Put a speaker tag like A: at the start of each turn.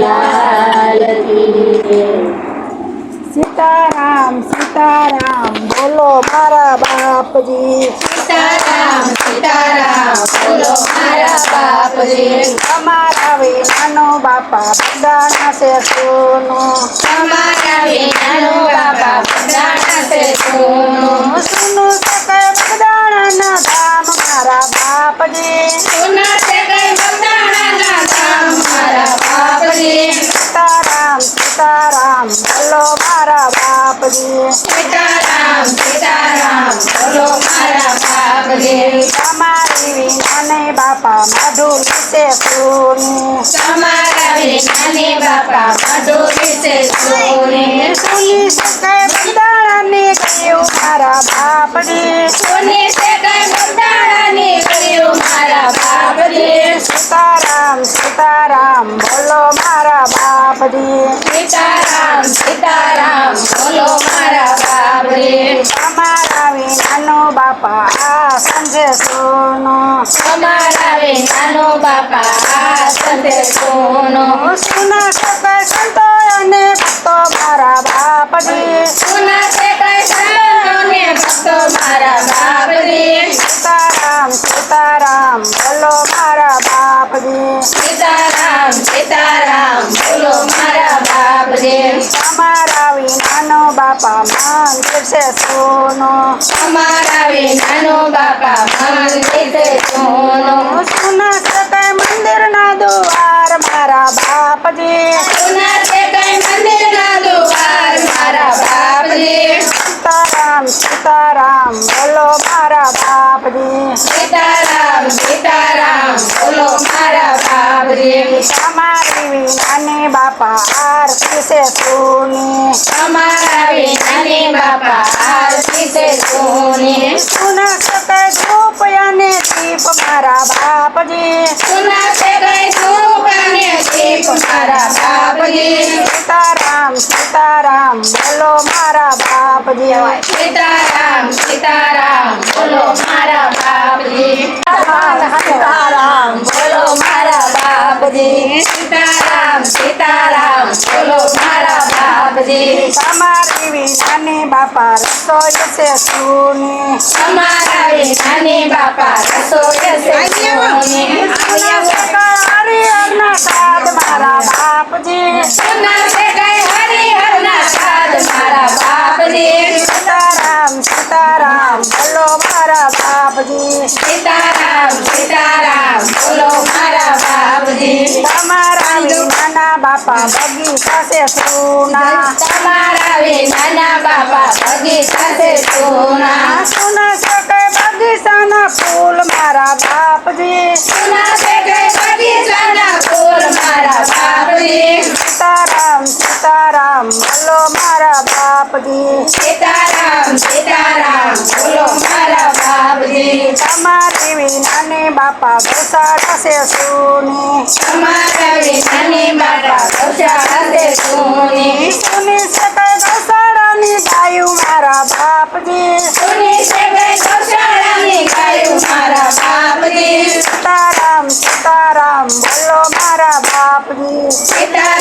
A: લાલ
B: સીતારામ સીતારામ બોલો મારા બાપજી.
A: સીતારામ સીતારામ બોલો મારા બાપજી.
B: તમારા વિનાનો બાપા બધાના છે સોનું.
A: તમારા વિનાનો બાપા બધાના છે સુનું.
B: સોની સકળ બગદાણાની ગયું મારા બાપજી
A: સોની કઈ બગદાણાની ગયું મારા બાપજી
B: સીતારામ સીતારામ બોલો મારા બાપજી
A: સીતારામ સીતારામ બોલો મારા બાપજી
B: તમારા વિનાનો બાપા આ સંજે સોનો.
A: તમારા વિનાનો બાપા આ સંતે સોનો.
B: સુના બાપજી
A: સુના છે કઈ સંતોને ભક્તો મારા બાપજી
B: સીતારામ સીતારામ બોલો બાપા મંદિર છે
A: બાપા મંદિર
B: સીતારામ સીતારામ બોલો મારા બાપજી તમારી વિનાની બાપા આરતી છે સોની.
A: અમારા વિનાની બાપા આરતી છે સોની.
B: સુના સકળ ધૂપ અને દીપ મારા બાપજી.
A: સુના છે કઈ સુકાને દીપ મારા બાપજી.
B: સીતારામ સીતારામ બોલો મારા બાપજી.
A: સીતારામ સીતારામ બોલો
B: વિનાની બાપા રસોઈ છે સોની
A: અમારા વિનાની બાપા રસોઈ છે
B: સકળ હરિહરના સાદ મારા બાપજી.
A: સુના છે કઈ હરિહરના સાદ મારા બાપજી.
B: સીતારામ સીતારામ બોલો મારા બાપજી.
A: સીતારામ સીતારામ બોલો મારા બાપજી.
B: તમારા બાપા બગીચા છે સોના
A: તમારા વિનાના બાપા બગીચા છે સોના
B: સુના સકળ બગીચાના ફૂલ મારા બાપજી
A: સુના છે કઈ બગીચાના ફૂલ મારા બાપજી
B: સીતારામ સીતારામ બોલો મારા બાપજી
A: સીતારામ સીતારામ બોલો મારા બાપજી
B: તમારી વિનાની બાપા ગૌશાળા છે સોની Ahí está.